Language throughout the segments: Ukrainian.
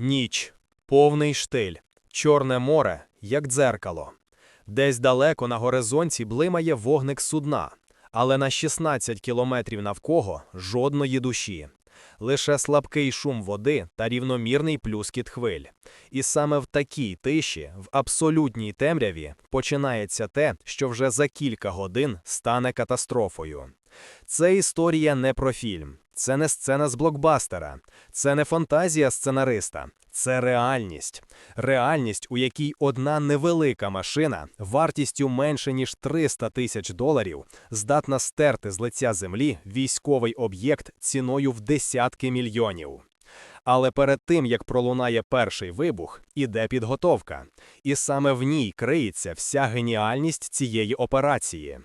Ніч, повний штиль, чорне море, як дзеркало. Десь далеко на горизонті блимає вогник судна, але на 16 кілометрів навкого жодної душі. Лише слабкий шум води та рівномірний плюскіт хвиль. І саме в такій тиші, в абсолютній темряві, починається те, що вже за кілька годин стане катастрофою. Це історія не про фільм, це не сцена з блокбастера, це не фантазія сценариста, це реальність. Реальність, у якій одна невелика машина вартістю менше ніж 300 тисяч доларів здатна стерти з лиця землі військовий об'єкт ціною в десятки мільйонів. Але перед тим, як пролунає перший вибух, іде підготовка. І саме в ній криється вся геніальність цієї операції.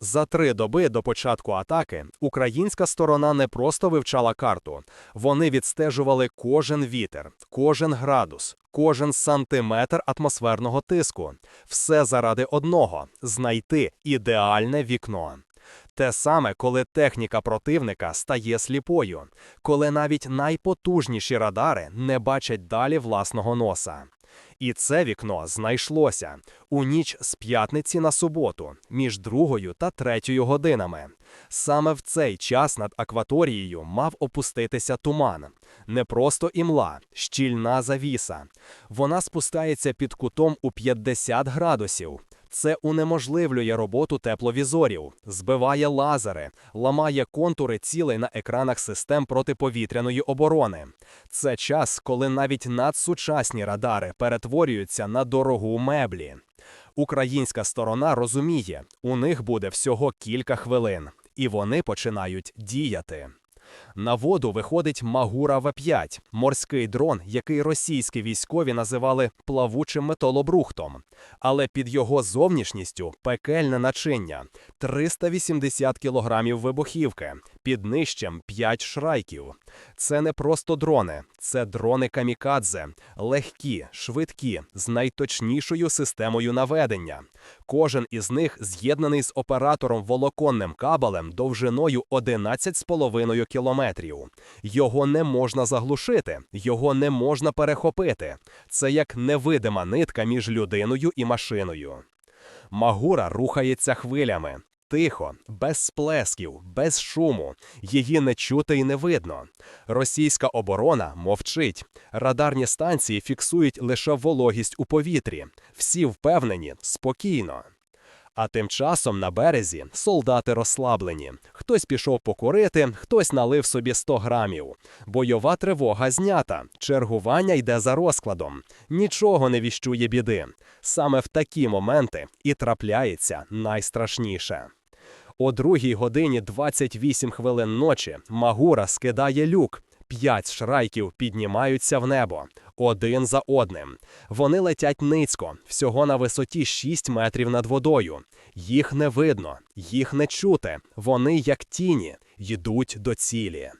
За три доби до початку атаки українська сторона не просто вивчала карту, вони відстежували кожен вітер, кожен градус, кожен сантиметр атмосферного тиску. Все заради одного знайти ідеальне вікно. Те саме, коли техніка противника стає сліпою, коли навіть найпотужніші радари не бачать далі власного носа. І це вікно знайшлося у ніч з п'ятниці на суботу, між другою та третьою годинами. Саме в цей час над акваторією мав опуститися туман. Не просто імла, щільна завіса. Вона спускається під кутом у 50 градусів. Це унеможливлює роботу тепловізорів, збиває лазери, ламає контури цілей на екранах систем протиповітряної оборони. Це час, коли навіть надсучасні радари перетворюються на дорогу меблі. Українська сторона розуміє, у них буде всього кілька хвилин, і вони починають діяти. На воду виходить Магура В-5 – морський дрон, який російські військові називали плавучим металобрухтом. Але під його зовнішністю пекельне начиння – 380 кілограмів вибухівки, під нижчем 5 шрайків. Це не просто дрони, це дрони камікадзе, легкі, швидкі, з найточнішою системою наведення. Кожен із них з'єднаний з оператором волоконним кабелем довжиною 11,5 кілометрів. Його не можна заглушити, його не можна перехопити. Це як невидима нитка між людиною і машиною. Магура рухається хвилями. Тихо, без сплесків, без шуму, її не чути і не видно. Російська оборона мовчить. Радарні станції фіксують лише вологість у повітрі. Всі впевнені, спокійно. А тим часом на березі солдати розслаблені. Хтось пішов покурити, хтось налив собі 100 грамів. Бойова тривога знята, чергування йде за розкладом. Нічого не віщує біди. Саме в такі моменти і трапляється найстрашніше. О другій годині 28 хвилин ночі Магура скидає люк. П'ять шрайків піднімаються в небо один за одним. Вони летять ницько, всього на висоті 6 метрів над водою. Їх не видно, їх не чути. Вони, як тіні, йдуть до цілі.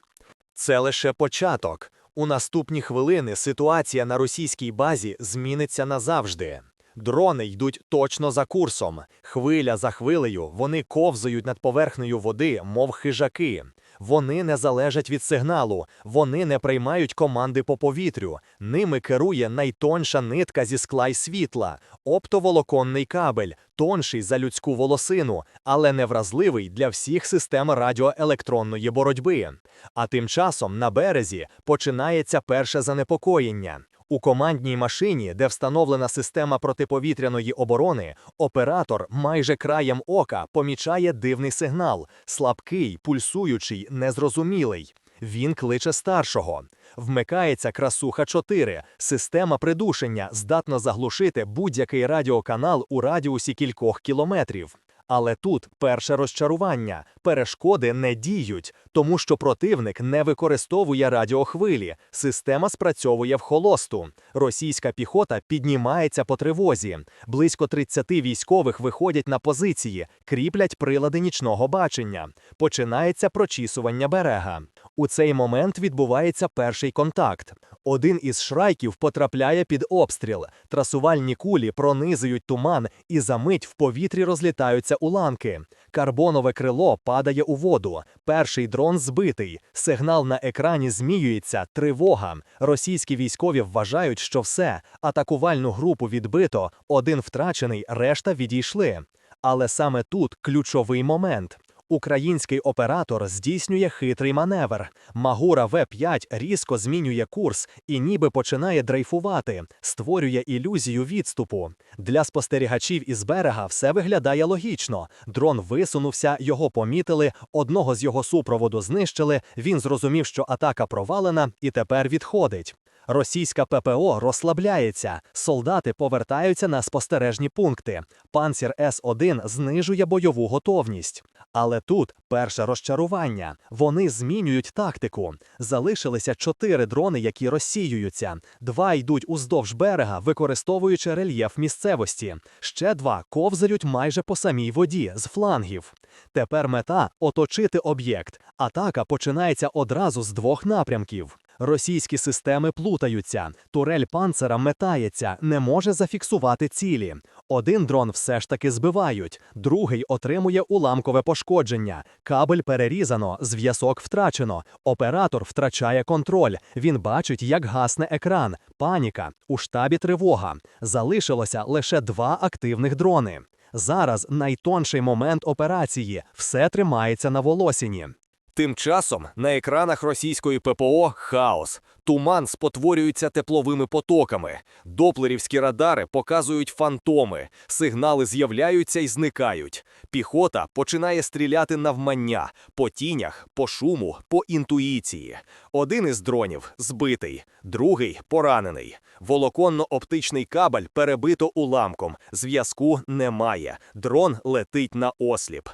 Це лише початок. У наступні хвилини ситуація на російській базі зміниться назавжди. Дрони йдуть точно за курсом. Хвиля за хвилею вони ковзають над поверхнею води, мов хижаки. Вони не залежать від сигналу, вони не приймають команди по повітрю. Ними керує найтонша нитка зі скла й світла, оптоволоконний кабель, тонший за людську волосину, але невразливий для всіх систем радіоелектронної боротьби. А тим часом на березі починається перше занепокоєння. У командній машині, де встановлена система протиповітряної оборони, оператор майже краєм ока помічає дивний сигнал, слабкий, пульсуючий, незрозумілий. Він кличе старшого. Вмикається красуха 4 система придушення здатна заглушити будь-який радіоканал у радіусі кількох кілометрів. Але тут перше розчарування. Перешкоди не діють, тому що противник не використовує радіохвилі, система спрацьовує в холосту. Російська піхота піднімається по тривозі. Близько 30 військових виходять на позиції, кріплять прилади нічного бачення. Починається прочісування берега. У цей момент відбувається перший контакт. Один із шрайків потрапляє під обстріл. Трасувальні кулі пронизують туман і за мить в повітрі розлітаються уламки. Карбонове крило падає у воду. Перший дрон збитий. Сигнал на екрані зміюється. Тривога. Російські військові вважають, що все. Атакувальну групу відбито. Один втрачений, решта відійшли. Але саме тут ключовий момент. Український оператор здійснює хитрий маневр. Магура В5 різко змінює курс і ніби починає дрейфувати, створює ілюзію відступу. Для спостерігачів із берега все виглядає логічно. Дрон висунувся, його помітили, одного з його супроводу знищили. Він зрозумів, що атака провалена, і тепер відходить. Російська ППО розслабляється, солдати повертаються на спостережні пункти. Панцір С-1 знижує бойову готовність. Але тут перше розчарування. Вони змінюють тактику. Залишилися чотири дрони, які розсіюються. Два йдуть уздовж берега, використовуючи рельєф місцевості. Ще два ковзають майже по самій воді з флангів. Тепер мета оточити об'єкт. Атака починається одразу з двох напрямків. Російські системи плутаються. Турель панцера метається, не може зафіксувати цілі. Один дрон все ж таки збивають, другий отримує уламкове пошкодження. Кабель перерізано, зв'язок втрачено. Оператор втрачає контроль. Він бачить, як гасне екран. Паніка. У штабі тривога. Залишилося лише два активних дрони. Зараз найтонший момент операції. Все тримається на волосіні. Тим часом на екранах російської ППО хаос. Туман спотворюється тепловими потоками. Доплерівські радари показують фантоми. Сигнали з'являються і зникають. Піхота починає стріляти навмання по тінях, по шуму, по інтуїції. Один із дронів збитий, другий поранений. Волоконно-оптичний кабель перебито уламком. Зв'язку немає. Дрон летить на осліп.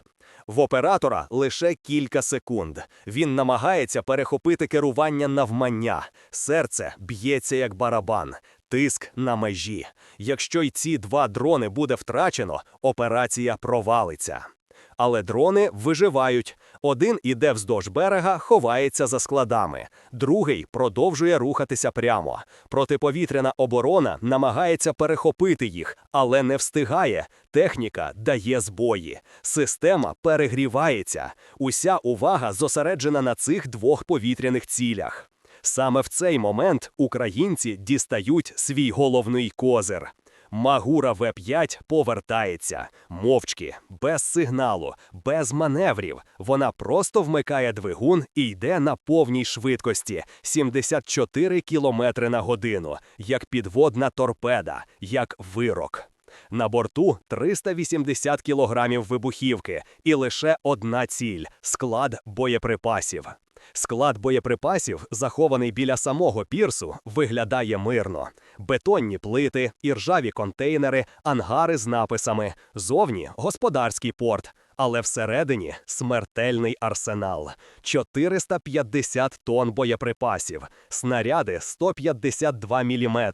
В оператора лише кілька секунд. Він намагається перехопити керування навмання. Серце б'ється як барабан, тиск на межі. Якщо й ці два дрони буде втрачено, операція провалиться. Але дрони виживають. Один іде вздовж берега, ховається за складами, другий продовжує рухатися прямо. Протиповітряна оборона намагається перехопити їх, але не встигає. Техніка дає збої. Система перегрівається. Уся увага зосереджена на цих двох повітряних цілях. Саме в цей момент українці дістають свій головний козир. Магура В5 повертається мовчки, без сигналу, без маневрів. Вона просто вмикає двигун і йде на повній швидкості 74 км на годину, як підводна торпеда, як вирок. На борту 380 кілограмів вибухівки і лише одна ціль склад боєприпасів. Склад боєприпасів, захований біля самого пірсу, виглядає мирно: бетонні плити, іржаві контейнери, ангари з написами, зовні господарський порт. Але всередині смертельний арсенал, 450 тонн боєприпасів, снаряди 152 мм,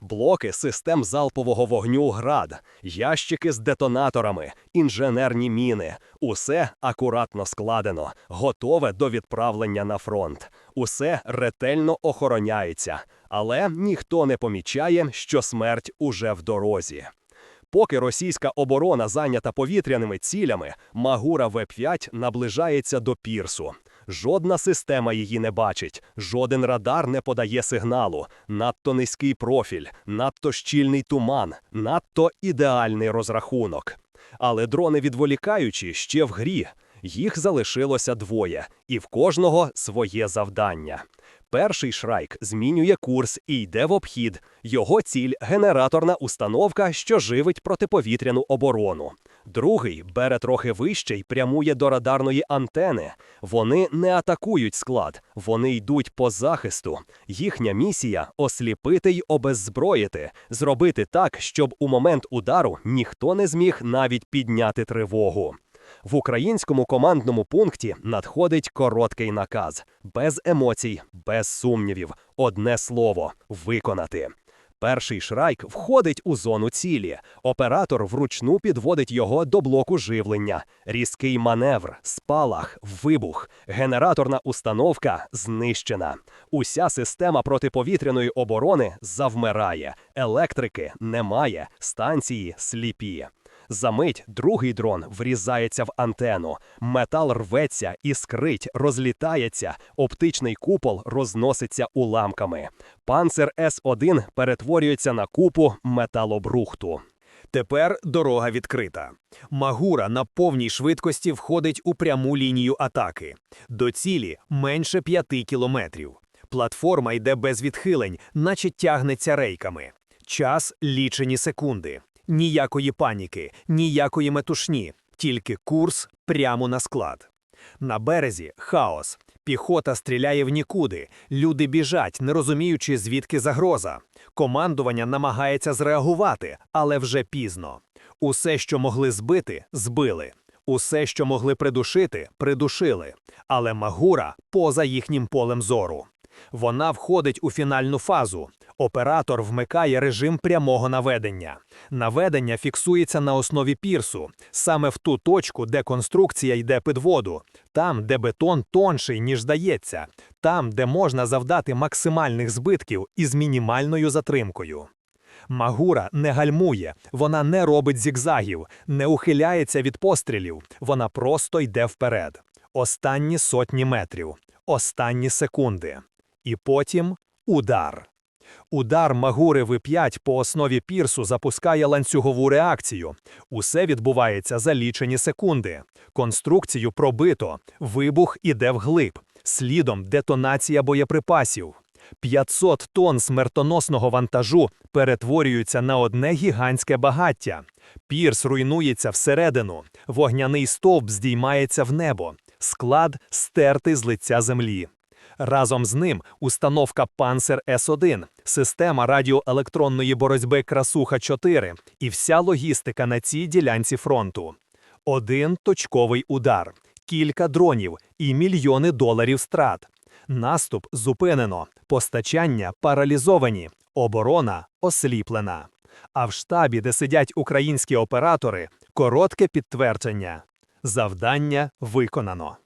блоки систем залпового вогню ГРАД, ящики з детонаторами, інженерні міни. Усе акуратно складено, готове до відправлення на фронт. Усе ретельно охороняється, але ніхто не помічає, що смерть уже в дорозі. Поки російська оборона зайнята повітряними цілями, Магура В5 наближається до пірсу. Жодна система її не бачить, жоден радар не подає сигналу. Надто низький профіль, надто щільний туман, надто ідеальний розрахунок. Але дрони відволікаючі ще в грі. Їх залишилося двоє, і в кожного своє завдання. Перший шрайк змінює курс і йде в обхід. Його ціль генераторна установка, що живить протиповітряну оборону. Другий бере трохи вище й прямує до радарної антени. Вони не атакують склад, вони йдуть по захисту. Їхня місія осліпити й обеззброїти, зробити так, щоб у момент удару ніхто не зміг навіть підняти тривогу. В українському командному пункті надходить короткий наказ без емоцій, без сумнівів. Одне слово виконати. Перший шрайк входить у зону цілі. Оператор вручну підводить його до блоку живлення. Різкий маневр, спалах, вибух. Генераторна установка знищена. Уся система протиповітряної оборони завмирає. Електрики немає, станції сліпі. Замить другий дрон врізається в антену. Метал рветься, іскрить, розлітається. Оптичний купол розноситься уламками. Панцер С1 перетворюється на купу металобрухту. Тепер дорога відкрита. Магура на повній швидкості входить у пряму лінію атаки. До цілі менше п'яти кілометрів. Платформа йде без відхилень, наче тягнеться рейками. Час лічені секунди. Ніякої паніки, ніякої метушні, тільки курс прямо на склад. На березі хаос. Піхота стріляє в нікуди. Люди біжать, не розуміючи, звідки загроза. Командування намагається зреагувати, але вже пізно. Усе, що могли збити, збили. Усе, що могли придушити, придушили. Але Магура поза їхнім полем зору. Вона входить у фінальну фазу. Оператор вмикає режим прямого наведення. Наведення фіксується на основі пірсу, саме в ту точку, де конструкція йде під воду, там, де бетон тонший, ніж здається, там, де можна завдати максимальних збитків із мінімальною затримкою. Магура не гальмує, вона не робить зігзагів, не ухиляється від пострілів, вона просто йде вперед. Останні сотні метрів, останні секунди. І потім удар. Удар Магури В5 по основі пірсу запускає ланцюгову реакцію. Усе відбувається за лічені секунди. Конструкцію пробито, вибух іде вглиб, слідом детонація боєприпасів. 500 тонн смертоносного вантажу перетворюються на одне гігантське багаття. Пірс руйнується всередину, вогняний стовп здіймається в небо, склад стертий з лиця землі. Разом з ним установка Панцер С1, система радіоелектронної боротьби Красуха-4 і вся логістика на цій ділянці фронту. Один точковий удар, кілька дронів і мільйони доларів страт. Наступ зупинено, постачання паралізовані, оборона осліплена. А в штабі, де сидять українські оператори, коротке підтвердження. Завдання виконано.